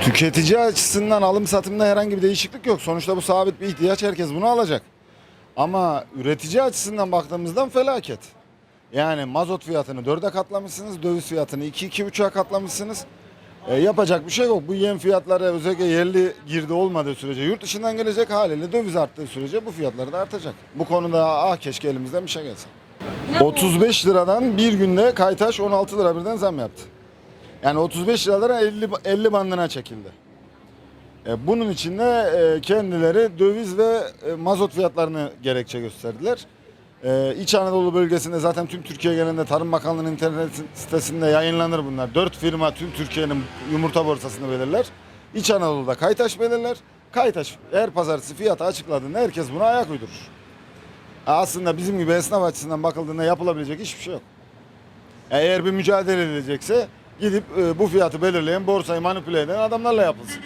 Tüketici açısından alım satımda herhangi bir değişiklik yok. Sonuçta bu sabit bir ihtiyaç. Herkes bunu alacak. Ama üretici açısından baktığımızdan felaket. Yani mazot fiyatını dörde katlamışsınız. Döviz fiyatını iki, iki buçuğa katlamışsınız. E, yapacak bir şey yok. Bu yem fiyatları özellikle yerli girdi olmadığı sürece yurt dışından gelecek haliyle döviz arttığı sürece bu fiyatları da artacak. Bu konuda ah keşke elimizden bir şey gelse. 35 liradan bir günde Kaytaş 16 lira birden zam yaptı. Yani 35 liralara 50, 50 bandına çekildi. E, bunun için de e, kendileri döviz ve e, mazot fiyatlarını gerekçe gösterdiler. İç Anadolu bölgesinde zaten tüm Türkiye genelinde Tarım Bakanlığı'nın internet sitesinde yayınlanır bunlar. Dört firma tüm Türkiye'nin yumurta borsasını belirler. İç Anadolu'da Kaytaş belirler. Kaytaş her pazartesi fiyatı açıkladığında herkes buna ayak uydurur. Aslında bizim gibi esnaf açısından bakıldığında yapılabilecek hiçbir şey yok. Eğer bir mücadele edilecekse gidip e, bu fiyatı belirleyen, borsayı manipüle eden adamlarla yapılsın.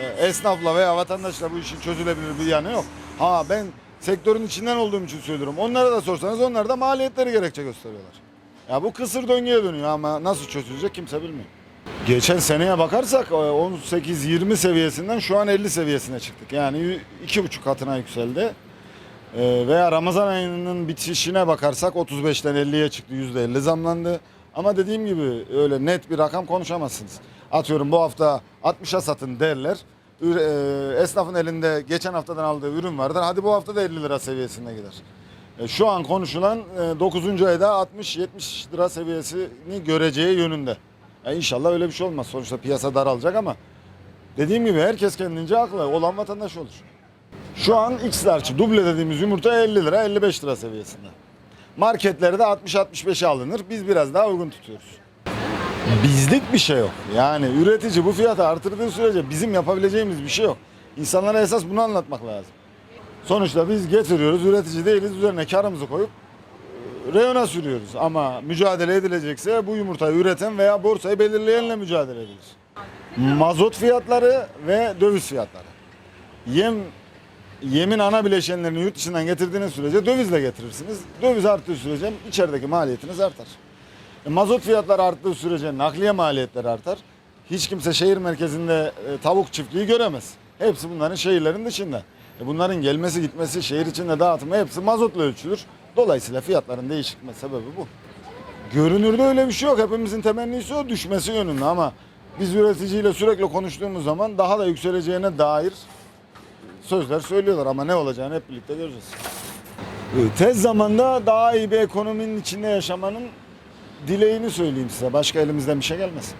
E, esnafla veya vatandaşla bu işin çözülebilir bir yanı yok. Ha ben sektörün içinden olduğum için söylüyorum. Onlara da sorsanız onlar da maliyetleri gerekçe gösteriyorlar. Ya bu kısır döngüye dönüyor ama nasıl çözülecek kimse bilmiyor. Geçen seneye bakarsak e, 18-20 seviyesinden şu an 50 seviyesine çıktık. Yani iki buçuk katına yükseldi. Ee, veya Ramazan ayının bitişine bakarsak 35'ten 50'ye çıktı %50 zamlandı. Ama dediğim gibi öyle net bir rakam konuşamazsınız. Atıyorum bu hafta 60'a satın derler. E, Esnafın elinde geçen haftadan aldığı ürün vardır. Hadi bu hafta da 50 lira seviyesine gider. E, Şu an konuşulan 9. ayda 60-70 lira seviyesini göreceği yönünde. Yani inşallah öyle bir şey olmaz. Sonuçta piyasa daralacak ama dediğim gibi herkes kendince haklı. Olan vatandaş olur. Şu an X large duble dediğimiz yumurta 50 lira 55 lira seviyesinde. Marketlerde 60-65'e alınır. Biz biraz daha uygun tutuyoruz. Bizlik bir şey yok. Yani üretici bu fiyatı artırdığı sürece bizim yapabileceğimiz bir şey yok. İnsanlara esas bunu anlatmak lazım. Sonuçta biz getiriyoruz, üretici değiliz. Üzerine karımızı koyup e, reyona sürüyoruz. Ama mücadele edilecekse bu yumurtayı üreten veya borsayı belirleyenle mücadele edilir. Mazot fiyatları ve döviz fiyatları. Yem yemin ana bileşenlerini yurt dışından getirdiğiniz sürece dövizle getirirsiniz. Döviz arttığı sürece içerideki maliyetiniz artar. E, mazot fiyatları arttığı sürece nakliye maliyetleri artar. Hiç kimse şehir merkezinde e, tavuk çiftliği göremez. Hepsi bunların şehirlerin dışında. E, bunların gelmesi gitmesi şehir içinde dağıtımı hepsi mazotla ölçülür. Dolayısıyla fiyatların değişikme sebebi bu. Görünürde öyle bir şey yok. Hepimizin temennisi o düşmesi yönünde ama biz üreticiyle sürekli konuştuğumuz zaman daha da yükseleceğine dair sözler söylüyorlar ama ne olacağını hep birlikte göreceğiz. Ee, Tez zamanda daha iyi bir ekonominin içinde yaşamanın dileğini söyleyeyim size. Başka elimizden bir şey gelmesin.